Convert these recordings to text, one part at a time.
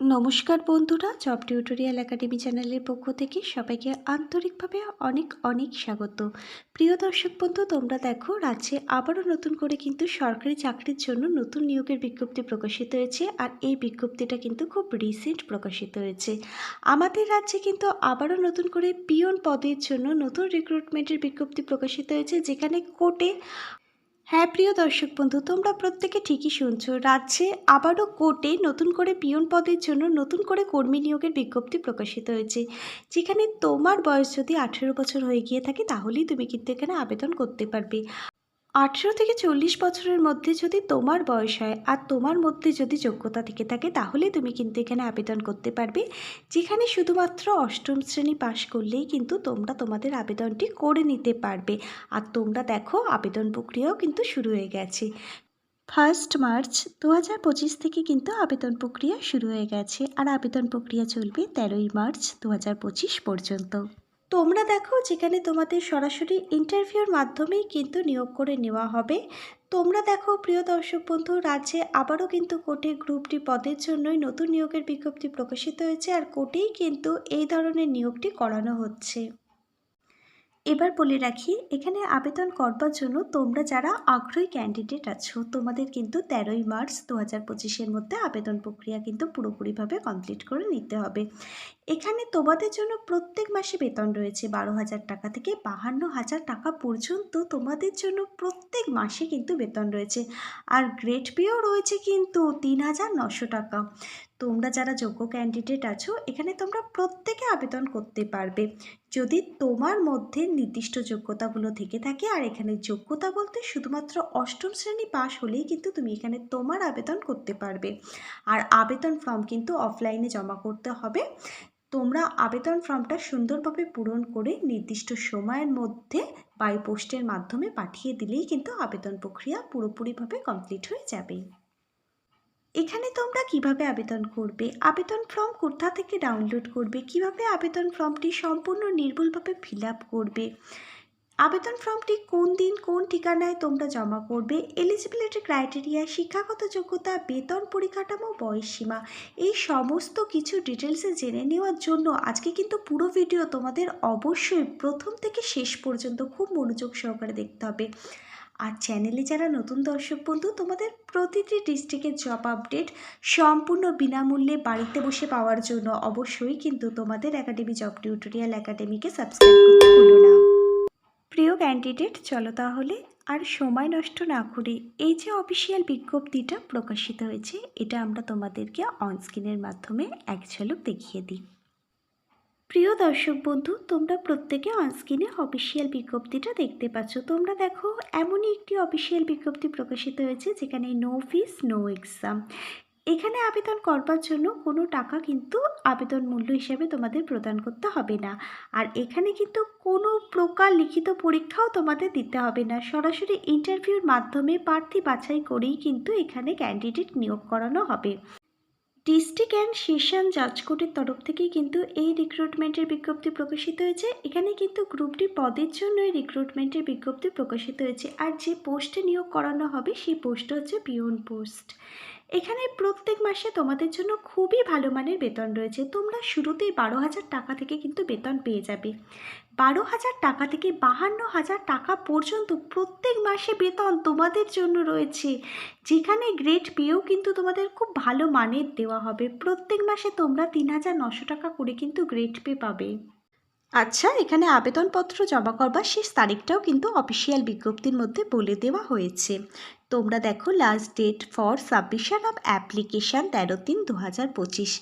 নমস্কার বন্ধুরা, job tutorial academy চ্যানেলের পক্ষ থেকে সবাইকে আন্তরিকভাবে অনেক অনেক স্বাগত। প্রিয় দর্শক বন্ধু, তোমরা দেখো, রাজ্যে আবারও নতুন করে কিন্তু সরকারি চাকরির জন্য নতুন নিয়োগের বিজ্ঞপ্তি প্রকাশিত হয়েছে আর এই বিজ্ঞপ্তিটা কিন্তু খুব রিসেন্ট প্রকাশিত হয়েছে। আমাদের রাজ্যে কিন্তু আবারও নতুন করে পিয়ন পদের জন্য নতুন রিক্রুটমেন্টের বিজ্ঞপ্তি প্রকাশিত হয়েছে, যেখানে কোর্টে হ্যাঁ প্রিয় দর্শক বন্ধু, তোমরা প্রত্যেকে ঠিকই শুনছো। রাজ্যে আবারও কোর্টে নতুন করে পিয়ন পদের জন্য নতুন করে কর্মী নিয়োগের বিজ্ঞপ্তি প্রকাশিত হয়েছে। যেখানে তোমার বয়স যদি আঠেরো বছর হয়ে গিয়ে থাকে, তাহলেই তুমি কিন্তু এখানে আবেদন করতে পারবে। আঠেরো থেকে চল্লিশ বছরের মধ্যে যদি তোমার বয়স হয় আর তোমার মধ্যে যদি যোগ্যতা থেকে থাকে, তাহলে তুমি কিন্তু এখানে আবেদন করতে পারবে। যেখানে শুধুমাত্র অষ্টম শ্রেণি পাশ করলেই কিন্তু তোমরা তোমাদের আবেদনটি করে নিতে পারবে। আর তোমরা দেখো, আবেদন প্রক্রিয়াও কিন্তু শুরু হয়ে গেছে। ফার্স্ট মার্চ দু হাজার পঁচিশ থেকে কিন্তু আবেদন প্রক্রিয়া শুরু হয়ে গেছে। আর আবেদন প্রক্রিয়া চলবে তেরোই মার্চ দু হাজার পঁচিশ পর্যন্ত। তোমরা দেখো যেখানে তোমাদের সরাসরি ইন্টারভিউর মাধ্যমেই কিন্তু নিয়োগ করে নেওয়া হবে। তোমরা দেখো, প্রিয় দর্শক বন্ধু, রাজ্যে আবারও কিন্তু কোর্টে গ্রুপটি পদের জন্যই নতুন নিয়োগের বিজ্ঞপ্তি প্রকাশিত হয়েছে আর কোর্টেই কিন্তু এই ধরনের নিয়োগটি করানো হচ্ছে। এবার বলে রাখি, এখানে আবেদন করবার জন্য তোমরা যারা আগ্রহী ক্যান্ডিডেট আছো, তোমাদের কিন্তু তেরোই মার্চ দু হাজার পঁচিশের মধ্যে আবেদন প্রক্রিয়া কিন্তু পুরোপুরিভাবে কমপ্লিট করে নিতে হবে। এখানে তোমাদের জন্য প্রত্যেক মাসে বেতন রয়েছে বারো হাজার টাকা থেকে বাহান্ন হাজার টাকা পর্যন্ত তোমাদের জন্য প্রত্যেক মাসে কিন্তু বেতন রয়েছে। আর গ্রেড পেও রয়েছে কিন্তু তিন হাজার নশো টাকা। তোমরা যারা যোগ্য ক্যান্ডিডেট আছো, এখানে তোমরা প্রত্যেকে আবেদন করতে পারবে। যদি তোমার মধ্যে নির্দিষ্ট যোগ্যতাগুলো থেকে থাকে, আর এখানে যোগ্যতা বলতে শুধুমাত্র অষ্টম শ্রেণি পাশ হলেই কিন্তু তুমি এখানে তোমার আবেদন করতে পারবে। আর আবেদন ফর্ম কিন্তু অফলাইনে জমা করতে হবে। তোমরা আবেদন ফর্মটা সুন্দরভাবে পূরণ করে নির্দিষ্ট সময়ের মধ্যে বাই পোস্টের মাধ্যমে পাঠিয়ে দিলেই কিন্তু আবেদন প্রক্রিয়া পুরোপুরিভাবে কমপ্লিট হয়ে যাবে। এখানে তোমরা কীভাবে আবেদন করবে? আবেদন ফর্ম কোথা থেকে ডাউনলোড করবে? কীভাবে আবেদন ফর্মটি সম্পূর্ণ নির্ভুলভাবে ফিল আপ করবে? আবেদন ফর্মটি কোন দিন, কোন ঠিকানায় তোমরা জমা করবে? এলিজিবিলিটি ক্রাইটেরিয়া শিক্ষাগত যোগ্যতা, বেতন পরিকাঠামো বয়সসীমা এই সমস্ত কিছু ডিটেলসে জেনে নেওয়ার জন্য আজকে কিন্তু পুরো ভিডিও তোমাদের অবশ্যই প্রথম থেকে শেষ পর্যন্ত খুব মনোযোগ সহকারে দেখতে হবে। আর চ্যানেলে যারা নতুন দর্শক বন্ধু, তোমাদের প্রতিটি ডিস্ট্রিক্টের জব আপডেট সম্পূর্ণ বিনামূল্যে বাড়িতে বসে পাওয়ার জন্য অবশ্যই কিন্তু তোমাদের একাডেমি জব টিউটোরিয়াল একাডেমিকে সাবস্ক্রাইব করতে ভুলো না। প্রিয় ক্যান্ডিডেট চলো তাহলে আর সময় নষ্ট না করে এই যে অফিসিয়াল বিজ্ঞপ্তিটা প্রকাশিত হয়েছে, এটা আমরা তোমাদেরকে অনস্ক্রিনের মাধ্যমে এক ঝলক দেখিয়ে দিই। প্রিয় দর্শক বন্ধু, তোমরা প্রত্যেকে অনস্ক্রিনে অফিসিয়াল বিজ্ঞপ্তিটা দেখতে পাচ্ছ। তোমরা দেখো, এমনই একটি অফিসিয়াল বিজ্ঞপ্তি প্রকাশিত হয়েছে, যেখানে নো ফিস নো এক্সাম এখানে আবেদন করবার জন্য কোনো টাকা কিন্তু আবেদন মূল্য হিসেবে তোমাদের প্রদান করতে হবে না। আর এখানে কিন্তু কোনো প্রকার লিখিত পরীক্ষাও তোমাদের দিতে হবে না। সরাসরি ইন্টারভিউর মাধ্যমে প্রার্থী বাছাই করেই কিন্তু এখানে ক্যান্ডিডেট নিয়োগ করানো হবে। ডিস্ট্রিক্ট অ্যান্ড সেশন জাজ কোর্টের তরফ থেকেই কিন্তু এই রিক্রুটমেন্টের বিজ্ঞপ্তি প্রকাশিত হয়েছে। এখানে কিন্তু গ্রুপটি পদের জন্য এই রিক্রুটমেন্টের বিজ্ঞপ্তি প্রকাশিত হয়েছে। আর যে পোস্টে নিয়োগ করানো হবে, সেই পোস্ট হচ্ছে পিওন পোস্ট এখানে প্রত্যেক মাসে তোমাদের জন্য খুবই ভালো মানের বেতন রয়েছে। তোমরা শুরুতেই বারো হাজার টাকা থেকে কিন্তু বেতন পেয়ে যাবে। বারো হাজার টাকা থেকে বাহান্ন হাজার টাকা পর্যন্ত প্রত্যেক মাসে বেতন তোমাদের জন্য রয়েছে। যেখানে গ্রেড পেয়েও কিন্তু তোমাদের খুব ভালো মানের দেওয়া হবে। প্রত্যেক মাসে তোমরা তিন হাজার নশো টাকা করে কিন্তু গ্রেড পে পাবে। আচ্ছা এখানে আবেদনপত্র জমা করবার শেষ তারিখটাও কিন্তু অফিসিয়াল বিজ্ঞপ্তির মধ্যে বলে দেওয়া হয়েছে। তোমরা দেখো last date for submission of application তেরো তিন দু হাজার পঁচিশ।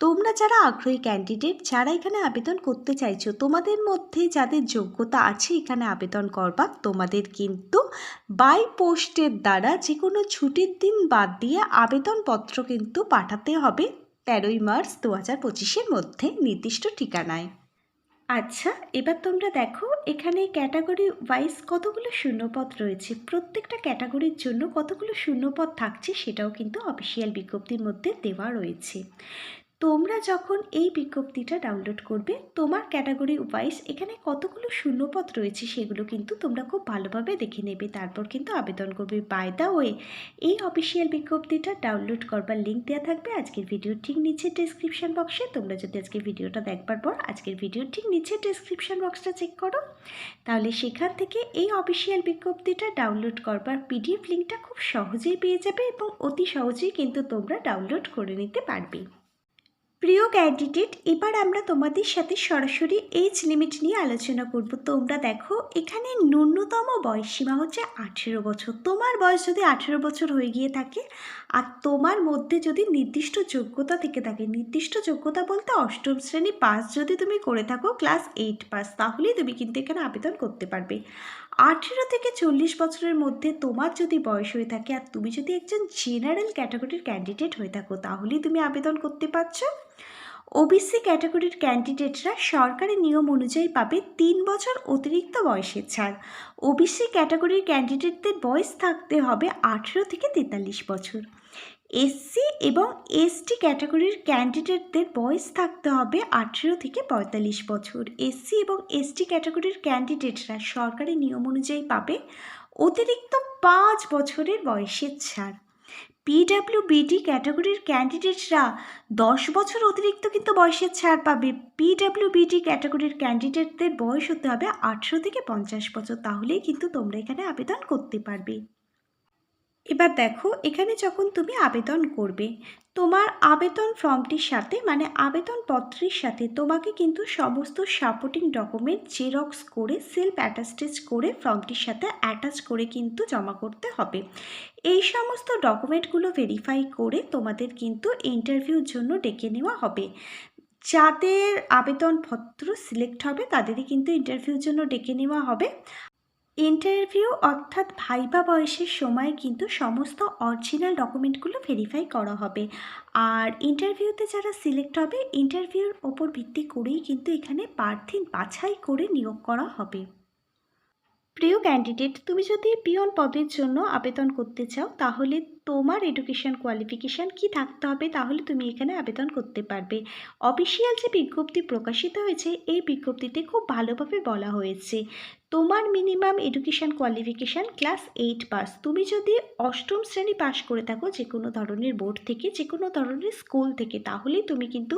তোমরা যারা আগ্রহী ক্যান্ডিডেট যারা এখানে আবেদন করতে চাইছো, তোমাদের মধ্যে যাদের যোগ্যতা আছে এখানে আবেদন করবার, তোমাদের কিন্তু বাই পোস্টের দ্বারা যে কোনো ছুটির দিন বাদ দিয়ে আবেদনপত্র কিন্তু পাঠাতে হবে তেরোই মার্চ দু হাজার পঁচিশের মধ্যে নির্দিষ্ট ঠিকানায়। আচ্ছা এবার তোমরা দেখো, এখানে ক্যাটাগরি ওয়াইজ কতগুলো শূন্যপদ রয়েছে? প্রত্যেকটা ক্যাটাগরির জন্য কতগুলো শূন্যপদ থাকছে সেটাও কিন্তু অফিসিয়াল বিজ্ঞপ্তির মধ্যে দেওয়া রয়েছে। তোমরা যখন এই বিজ্ঞপ্তিটা ডাউনলোড করবে, তোমার ক্যাটাগরি ওয়াইজ এখানে কতগুলো শূন্যপদ রয়েছে সেগুলো কিন্তু তোমরা খুব ভালোভাবে দেখে নেবে। তারপর কিন্তু আবেদন করবে বাই দ্য ওয়ে এই অফিসিয়াল বিজ্ঞপ্তিটা ডাউনলোড করবার লিঙ্ক দেওয়া থাকবে আজকের ভিডিও ঠিক নিচে ডিসক্রিপশন বক্সে তোমরা যদি আজকের ভিডিওটা দেখবার পর আজকের ভিডিও ঠিক নিচে ডিসক্রিপশন বক্সটা চেক করো, তাহলে সেখান থেকে এই অফিসিয়াল বিজ্ঞপ্তিটা ডাউনলোড করবার পিডিএফ লিঙ্কটা খুব সহজেই পেয়ে যাবে এবং অতি সহজেই কিন্তু তোমরা ডাউনলোড করে নিতে পারবে। প্রিয় ক্যান্ডিডেট, এবার আমরা তোমাদের সাথে সরাসরি এজ লিমিট নিয়ে আলোচনা করব। তোমরা দেখো, এখানে ন্যূনতম বয়স সীমা হচ্ছে আঠেরো বছর। তোমার বয়স যদি আঠেরো বছর হয়ে গিয়ে থাকে আর তোমার মধ্যে যদি নির্দিষ্ট যোগ্যতা থেকে থাকে, নির্দিষ্ট যোগ্যতা বলতে অষ্টম শ্রেণি পাস যদি তুমি করে থাকো ক্লাস এইট পাস তাহলেই তুমি কিন্তু এখানে আবেদন করতে পারবে। আঠেরো থেকে চল্লিশ বছরের মধ্যে তোমার যদি বয়স হয়ে থাকে আর তুমি যদি একজন জেনারেল ক্যাটাগরির ক্যান্ডিডেট হয়ে থাকো, তাহলেই তুমি আবেদন করতে পারছ। ওবিসি ক্যাটাগরির ক্যান্ডিডেটরা সরকারি নিয়ম অনুযায়ী পাবে তিন বছর অতিরিক্ত বয়সের ছাড়। ওবিসি ক্যাটাগরির ক্যান্ডিডেটদের বয়স থাকতে হবে আঠেরো থেকে তেতাল্লিশ বছর। এসসি এবং এসটি ক্যাটাগরির ক্যান্ডিডেটদের বয়স থাকতে হবে আঠেরো থেকে পঁয়তাল্লিশ বছর। এসসি এবং এসটি ক্যাটাগরির ক্যান্ডিডেটরা সরকারি নিয়ম অনুযায়ী পাবে অতিরিক্ত পাঁচ বছরের বয়সের ছাড়। পিডাব্লিউবিডি ক্যাটাগরির ক্যান্ডিডেটরা দশ বছর অতিরিক্ত কিন্তু বয়সের ছাড় পাবে। পিডাব্লিউবিডি ক্যাটাগরির ক্যান্ডিডেটদের বয়স হতে হবে আঠেরো থেকে পঞ্চাশ বছর। তাহলেই কিন্তু তোমরা এখানে আবেদন করতে পারবে। এবার দেখো, এখানে যখন তুমি আবেদন করবে, তোমার আবেদন ফর্মটির সাথে মানে আবেদনপত্রের সাথে তোমাকে কিন্তু সমস্ত সাপোর্টিং ডকুমেন্ট জেরক্স করে সেলফ অ্যাটাস্টেজ করে ফর্মটির সাথে অ্যাটাচ করে কিন্তু জমা করতে হবে। এই সমস্ত ডকুমেন্টগুলো ভেরিফাই করে তোমাদের কিন্তু ইন্টারভিউর জন্য ডেকে নেওয়া হবে। যাদের আবেদনপত্র সিলেক্ট হবে, তাদেরই কিন্তু ইন্টারভিউর জন্য ডেকে নেওয়া হবে। ইন্টারভিউ অর্থাৎ ভাইবা বয়সের সময় কিন্তু সমস্ত অরিজিনাল ডকুমেন্টগুলো ভেরিফাই করা হবে। আর ইন্টারভিউতে যারা সিলেক্ট হবে, ইন্টারভিউর ওপর ভিত্তি করেই কিন্তু এখানে প্রার্থী বাছাই করে নিয়োগ করা হবে। প্রিয় ক্যান্ডিডেট তুমি যদি পিয়ন পদের জন্য আবেদন করতে চাও, তাহলে তোমার এডুকেশন কোয়ালিফিকেশান কি থাকতে হবে, তাহলে তুমি এখানে আবেদন করতে পারবে। অফিসিয়াল যে বিজ্ঞপ্তি প্রকাশিত হয়েছে, এই বিজ্ঞপ্তিতে খুব ভালোভাবে বলা হয়েছে। তোমার minimum education qualification class eight pass তুমি যদি অষ্টম শ্রেণি পাশ করে থাকো যে কোনো ধরনের বোর্ড থেকে যে কোনো ধরনের স্কুল থেকে, তাহলেই তুমি কিন্তু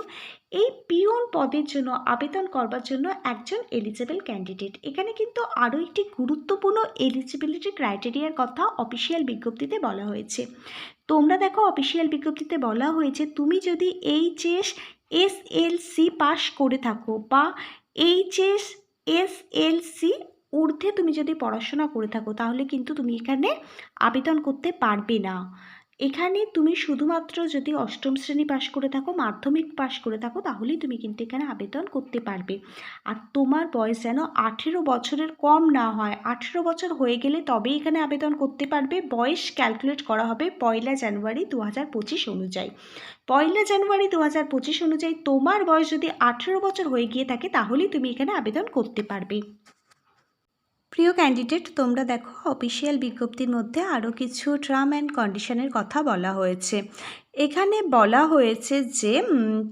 এই পিওন পদের জন্য, আবেদন করবার জন্য একজন এলিজিবল ক্যান্ডিডেট এখানে কিন্তু আরও একটি গুরুত্বপূর্ণ এলিজিবিলিটি ক্রাইটেরিয়ার কথা অফিসিয়াল বিজ্ঞপ্তিতে বলা হয়েছে। তোমরা দেখো অফিসিয়াল বিজ্ঞপ্তিতে বলা হয়েছে, তুমি যদি HS S L C pass করে থাকো বা এইচএস এস এল সি ঊর্ধ্বে তুমি যদি পড়াশোনা করে থাকো, তাহলে কিন্তু তুমি এখানে আবেদন করতে পারবে না। এখানে তুমি শুধুমাত্র যদি অষ্টম শ্রেণি পাশ করে থাকো, মাধ্যমিক পাশ করে থাকো, তাহলেই তুমি কিন্তু এখানে আবেদন করতে পারবে। আর তোমার বয়স যেন আঠেরো বছরের কম না হয়। আঠেরো বছর হয়ে গেলে তবেই এখানে আবেদন করতে পারবে। বয়স ক্যালকুলেট করা হবে পয়লা জানুয়ারি দু হাজার পঁচিশ অনুযায়ী। পয়লা জানুয়ারি দু হাজার পঁচিশ অনুযায়ী তোমার বয়স যদি আঠেরো বছর হয়ে গিয়ে থাকে, তাহলেই তুমি এখানে আবেদন করতে পারবে। প্রিয় ক্যান্ডিডেট তোমরা দেখো অফিসিয়াল বিজ্ঞপ্তির মধ্যে আরও কিছু টার্ম অ্যান্ড কন্ডিশনের কথা বলা হয়েছে। এখানে বলা হয়েছে যে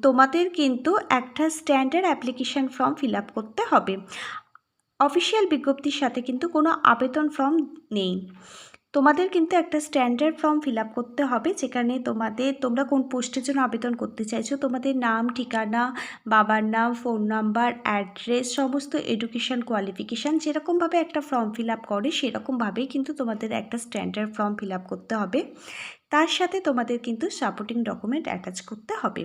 তোমাদের কিন্তু একটা standard application form fill up করতে হবে। অফিসিয়াল বিজ্ঞপ্তির সাথে কিন্তু কোনো আবেদন ফর্ম নেই। তোমাদের কিন্তু একটা স্ট্যান্ডার্ড ফর্ম ফিল করতে হবে, যেখানে তোমাদের, তোমরা কোন পোস্টের জন্য আবেদন করতে চাইছো, তোমাদের নাম, ঠিকানা, বাবার নাম ফোন নাম্বার অ্যাড্রেস সমস্ত এডুকেশান কোয়ালিফিকেশান যেরকমভাবে একটা ফর্ম ফিল আপ করে সেরকমভাবেই কিন্তু তোমাদের একটা স্ট্যান্ডার্ড ফর্ম ফিল করতে হবে। তার সাথে তোমাদের কিন্তু সাপোর্টিং ডকুমেন্ট অ্যাটাচ করতে হবে।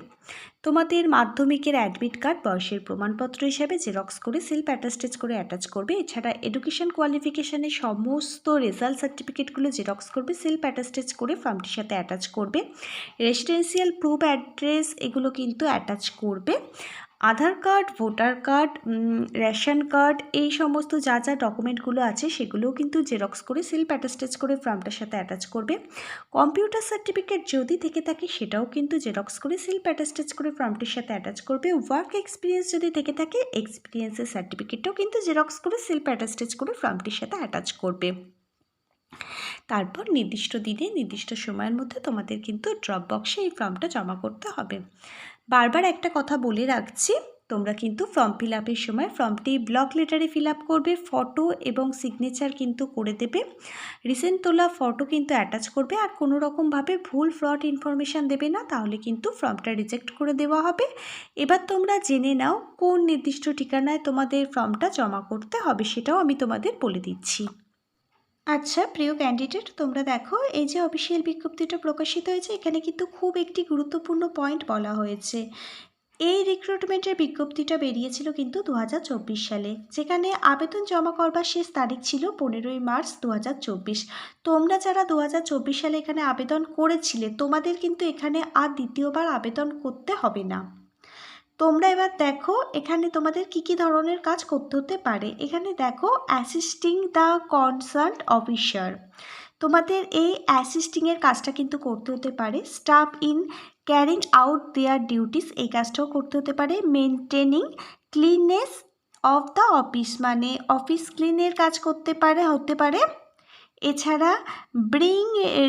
তোমাদের মাধ্যমিকের অ্যাডমিট কার্ড বয়সের প্রমাণপত্র হিসাবে জেরক্স করে সেলফ অ্যাটাস্টেজ করে অ্যাটাচ করবে। এছাড়া এডুকেশন কোয়ালিফিকেশানের সমস্ত রেজাল্ট সার্টিফিকেটগুলো জেরক্স করবে সেলফ অ্যাটাস্টেজ করে ফর্মটির সাথে অ্যাটাচ করবে। রেসিডেন্সিয়াল প্রুফ অ্যাড্রেস এগুলো কিন্তু অ্যাটাচ করবে। Aadhaar card, voter card ration card, এই সমস্ত যা যা ডকুমেন্টগুলো আছে সেগুলোও কিন্তু জেরক্স করে সেলফ অ্যাটাস্টেজ করে ফর্মটার সাথে অ্যাটাচ করবে। কম্পিউটার সার্টিফিকেট যদি থেকে থাকে সেটাও কিন্তু জেরক্স করে সেলফ অ্যাটাস্টেজ করে ফর্মটির সাথে অ্যাটাচ করবে। ওয়ার্ক এক্সপিরিয়েন্স যদি থেকে থাকে, এক্সপিরিয়েন্সের সার্টিফিকেটটাও কিন্তু জেরক্স করে সেলফ অ্যাটাস্টেজ করে ফর্মটির সাথে অ্যাটাচ করবে। তারপর নির্দিষ্ট দিনে, নির্দিষ্ট সময়ের মধ্যে তোমাদের কিন্তু ড্রপ বক্সে এই ফর্মটা জমা করতে হবে। বারবার একটা কথা বলে রাখছি, তোমরা কিন্তু ফর্ম ফিল আপের সময় ফর্মটি ব্লক লেটারে ফিল আপ করবে ফটো এবং সিগনেচার কিন্তু করে দেবে। রিসেন্ট তোলা ফটো কিন্তু অ্যাটাচ করবে আর কোনো রকমভাবে ভুল ফ্রড ইনফরমেশান দেবে না, তাহলে কিন্তু ফর্মটা রিজেক্ট করে দেওয়া হবে। এবার তোমরা জেনে নাও কোন নির্দিষ্ট ঠিকানায় তোমাদের ফর্মটা জমা করতে হবে, সেটাও আমি তোমাদের বলে দিচ্ছি। আচ্ছা প্রিয় ক্যান্ডিডেট তোমরা দেখো, এই যে অফিসিয়াল বিজ্ঞপ্তিটা প্রকাশিত হয়েছে, এখানে কিন্তু খুব একটি গুরুত্বপূর্ণ পয়েন্ট বলা হয়েছে। এই রিক্রুটমেন্টের বিজ্ঞপ্তিটা বেরিয়েছিল কিন্তু দু হাজার চব্বিশ সালে, যেখানে আবেদন জমা করবার শেষ তারিখ ছিল পনেরোই মার্চ দু হাজার চব্বিশ। তোমরা যারা দু হাজার চব্বিশ সালে এখানে আবেদন করেছিলে, তোমাদের কিন্তু এখানে আর দ্বিতীয়বার আবেদন করতে হবে না। তোমরা এবার দেখো এখানে তোমাদের কি কি ধরনের কাজ করতে হতে পারে। এখানে দেখো অ্যাসিস্টিং দ্য কনসার্ট অফিসার তোমাদের এই অ্যাসিস্টিংয়ের কাজটা কিন্তু করতে হতে পারে। Staff in carrying out their duties এই কাজটাও করতে হতে পারে। Maintaining cleanness of the office মানে অফিস ক্লিনের কাজ করতে পারে, হতে পারে। এছাড়া ব্রিং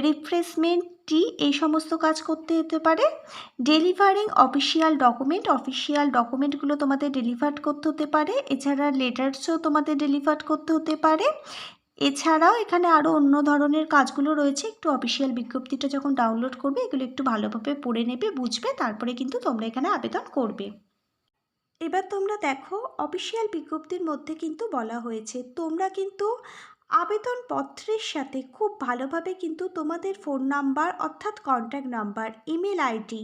রিফ্রেশমেন্ট টি এই সমস্ত কাজ করতে হতে পারে। ডেলিভারিং অফিসিয়াল ডকুমেন্ট, অফিসিয়াল ডকুমেন্টগুলো তোমাদের ডেলিভার্ড করতে হতে পারে। এছাড়া লেটার্সও তোমাদের ডেলিভার্ড করতে হতে পারে। এছাড়াও এখানে আরও অন্য ধরনের কাজগুলো রয়েছে। একটু অফিসিয়াল বিজ্ঞপ্তিটা যখন ডাউনলোড করবে, এগুলো একটু ভালোভাবে পড়ে নেবে, বুঝবে, তারপরে কিন্তু তোমরা এখানে আবেদন করবে। এবার তোমরা দেখো, অফিসিয়াল বিজ্ঞপ্তির মধ্যে কিন্তু বলা হয়েছে, তোমরা কিন্তু আবেদনপত্রের সাথে খুব ভালোভাবে কিন্তু তোমাদের ফোন নাম্বার অর্থাৎ কন্ট্যাক্ট নাম্বার ইমেল আইডি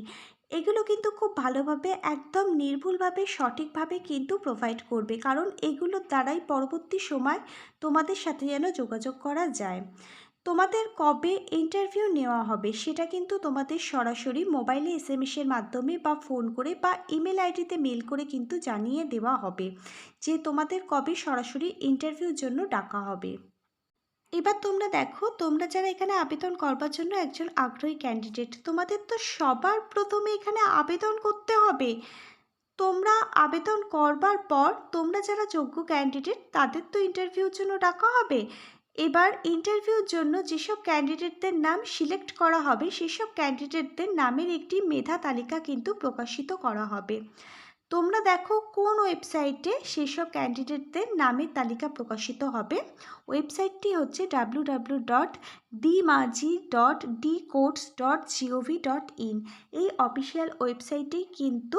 এগুলো কিন্তু খুব ভালোভাবে একদম নির্ভুলভাবে, সঠিকভাবে কিন্তু প্রোভাইড করবে। কারণ এগুলোর দ্বারাই পরবর্তী সময় তোমাদের সাথে যেন যোগাযোগ করা যায়। তোমাদের কবে ইন্টারভিউ নেওয়া হবে সেটা কিন্তু তোমাদের সরাসরি মোবাইলে এস এম এসের মাধ্যমে বা ফোন করে বা ইমেল আইডিতে মেল করে কিন্তু জানিয়ে দেওয়া হবে যে তোমাদের কবে সরাসরি ইন্টারভিউর জন্য ডাকা হবে। এবার তোমরা দেখো, তোমরা যারা এখানে আবেদন করবার জন্য একজন আগ্রহী ক্যান্ডিডেট তোমাদের তো সবার প্রথমে এখানে আবেদন করতে হবে। তোমরা আবেদন করবার পর তোমরা যারা যোগ্য ক্যান্ডিডেট তাদের তো ইন্টারভিউর জন্য ডাকা হবে। এবার ইন্টারভিউর জন্য যেসব ক্যান্ডিডেটদের নাম সিলেক্ট করা হবে, সেসব ক্যান্ডিডেটদের নামের একটি মেধা তালিকা কিন্তু প্রকাশিত করা হবে। তোমরা দেখো কোন ওয়েবসাইটে সেসব ক্যান্ডিডেটদের নামের তালিকা প্রকাশিত হবে। ওয়েবসাইটটি হচ্ছে W W dot Dhemaji dot D courts dot GOV dot in এই অফিসিয়াল ওয়েবসাইটেই কিন্তু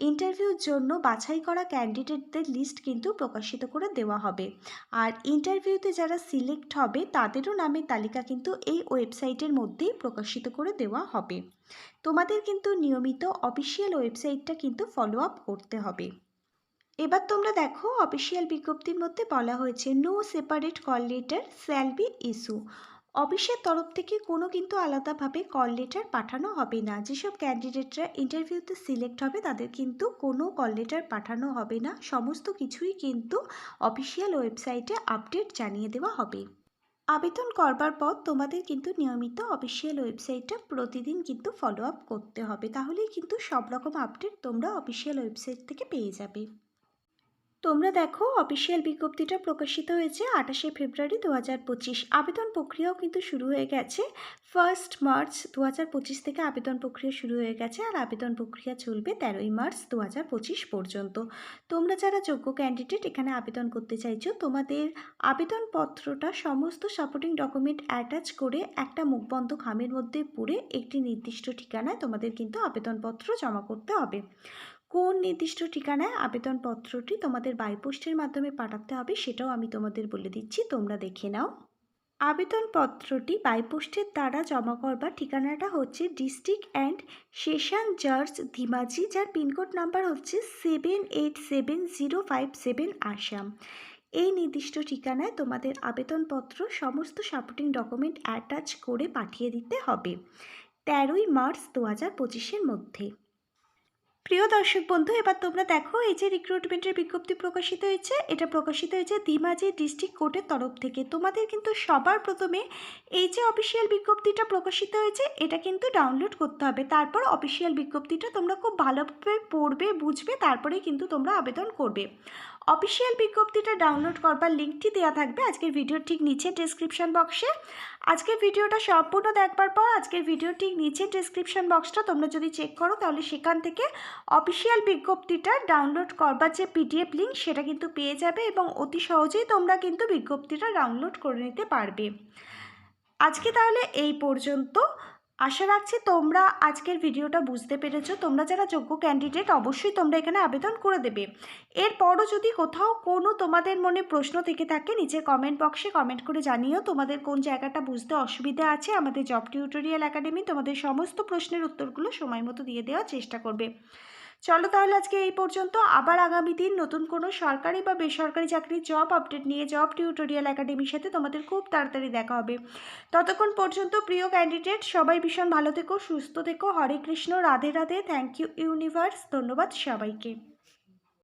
ইন্টারভিউর জন্য বাছাই করা ক্যান্ডিডেটদের লিস্ট কিন্তু প্রকাশিত করে দেওয়া হবে। আর ইন্টারভিউতে যারা সিলেক্ট হবে, তাদেরও নামের তালিকা কিন্তু এই ওয়েবসাইটের মধ্যেই প্রকাশিত করে দেওয়া হবে। তোমাদের কিন্তু নিয়মিত অফিসিয়াল ওয়েবসাইটটা কিন্তু ফলো আপ করতে হবে। এবার তোমরা দেখো, অফিসিয়াল বিজ্ঞপ্তির মধ্যে বলা হয়েছে no separate call letter shall be issue অফিসের তরফ থেকে কোনো কিন্তু আলাদাভাবে কল লেটার পাঠানো হবে না। যেসব ক্যান্ডিডেটরা ইন্টারভিউতে সিলেক্ট হবে, তাদের কিন্তু কোনো কল লেটার পাঠানো হবে না। সমস্ত কিছুই কিন্তু অফিসিয়াল ওয়েবসাইটে আপডেট জানিয়ে দেওয়া হবে। আবেদন করবার পর তোমাদের কিন্তু নিয়মিত অফিসিয়াল ওয়েবসাইটটা প্রতিদিন কিন্তু ফলো আপ করতে হবে। তাহলেই কিন্তু সব রকম আপডেট তোমরা অফিসিয়াল ওয়েবসাইট থেকে পেয়ে যাবে। তোমরা দেখো অফিসিয়াল বিজ্ঞপ্তিটা প্রকাশিত হয়েছে আঠাশে ফেব্রুয়ারি দু হাজার পঁচিশ। আবেদন প্রক্রিয়াও কিন্তু শুরু হয়ে গেছে ফার্স্ট মার্চ দু হাজার পঁচিশ থেকে আবেদন প্রক্রিয়া শুরু হয়ে গেছে আর আবেদন প্রক্রিয়া চলবে তেরোই মার্চ দু হাজার পঁচিশ পর্যন্ত। তোমরা যারা যোগ্য ক্যান্ডিডেট এখানে আবেদন করতে চাইছো, তোমাদের আবেদনপত্রটা সমস্ত সাপোর্টিং ডকুমেন্ট অ্যাটাচ করে একটা মুখবন্ধ খামের মধ্যে পুরে একটি নির্দিষ্ট ঠিকানায় তোমাদের কিন্তু আবেদনপত্র জমা করতে হবে। কোন নির্দিষ্ট ঠিকানায় আবেদনপত্রটি তোমাদের বাইপোস্টের মাধ্যমে পাঠাতে হবে সেটাও আমি তোমাদের বলে দিচ্ছি, তোমরা দেখে নাও। আবেদনপত্রটি বাইপোস্টের দ্বারা জমা করবার ঠিকানাটা হচ্ছে district and session judge Dhemaji যার পিনকোড নাম্বার হচ্ছে seven eight seven zero five seven Assam এই নির্দিষ্ট ঠিকানায় তোমাদের আবেদনপত্র, সমস্ত সাপোর্টিং ডকুমেন্ট অ্যাটাচ করে পাঠিয়ে দিতে হবে। তেরোই মার্চ দু হাজার পঁচিশের মধ্যে। প্রিয় দর্শক বন্ধু, এবার তোমরা দেখো, এই যে রিক্রুটমেন্টের বিজ্ঞপ্তি প্রকাশিত হয়েছে, এটা প্রকাশিত হয়েছে দিমাজি ডিস্ট্রিক্ট কোর্টের তরফ থেকে। তোমাদের কিন্তু সবার প্রথমে এই যে অফিসিয়াল বিজ্ঞপ্তিটা প্রকাশিত হয়েছে, এটা কিন্তু ডাউনলোড করতে হবে। তারপর অফিসিয়াল বিজ্ঞপ্তিটা তোমরা খুব ভালোভাবে পড়বে, বুঝবে, তারপরে কিন্তু তোমরা আবেদন করবে। অফিসিয়াল বিজ্ঞপ্তিটা ডাউনলোড করবার লিঙ্কটি দেওয়া থাকবে আজকের ভিডিওর ঠিক নিচে ডেসক্রিপশন বক্সে আজকের ভিডিওটা সম্পূর্ণ দেখবার পর আজকের ভিডিও ঠিক নিচে ডেসক্রিপশন বক্সটা তোমরা যদি চেক করো তাহলে সেখান থেকে অফিসিয়াল বিজ্ঞপ্তিটা ডাউনলোড করবার যে পিডিএফ লিঙ্ক সেটা কিন্তু পেয়ে যাবে এবং অতি সহজেই তোমরা কিন্তু বিজ্ঞপ্তিটা ডাউনলোড করে নিতে পারবে। আজকে তাহলে এই পর্যন্ত। আশা রাখছি তোমরা আজকের ভিডিওটা বুঝতে পেরেছ। তোমরা যারা যোগ্য ক্যান্ডিডেট অবশ্যই তোমরা এখানে আবেদন করে দেবে। এরপরও যদি কোথাও কোনো তোমাদের মনে প্রশ্ন থেকে থাকে, নিচে কমেন্ট বক্সে কমেন্ট করে জানিও। তোমাদের কোন জায়গাটা বুঝতে অসুবিধা আছে, আমাদের জব টিউটোরিয়াল একাডেমি তোমাদের সমস্ত প্রশ্নের উত্তরগুলো সময় মতো দিয়ে দেওয়ার চেষ্টা করবে। চলো তাহলে আজকে এই পর্যন্ত। আবার আগামী দিন নতুন কোনো সরকারি বা বেসরকারি চাকরির জব আপডেট নিয়ে জব টিউটোরিয়াল একাডেমির সাথে তোমাদের খুব তাড়াতাড়ি দেখা হবে। ততক্ষণ পর্যন্ত প্রিয় ক্যান্ডিডেট সবাই ভীষণ ভালো থেকো, সুস্থ থেকো। Hare Krishna, Radhe Radhe. Thank you universe ধন্যবাদ সবাইকে।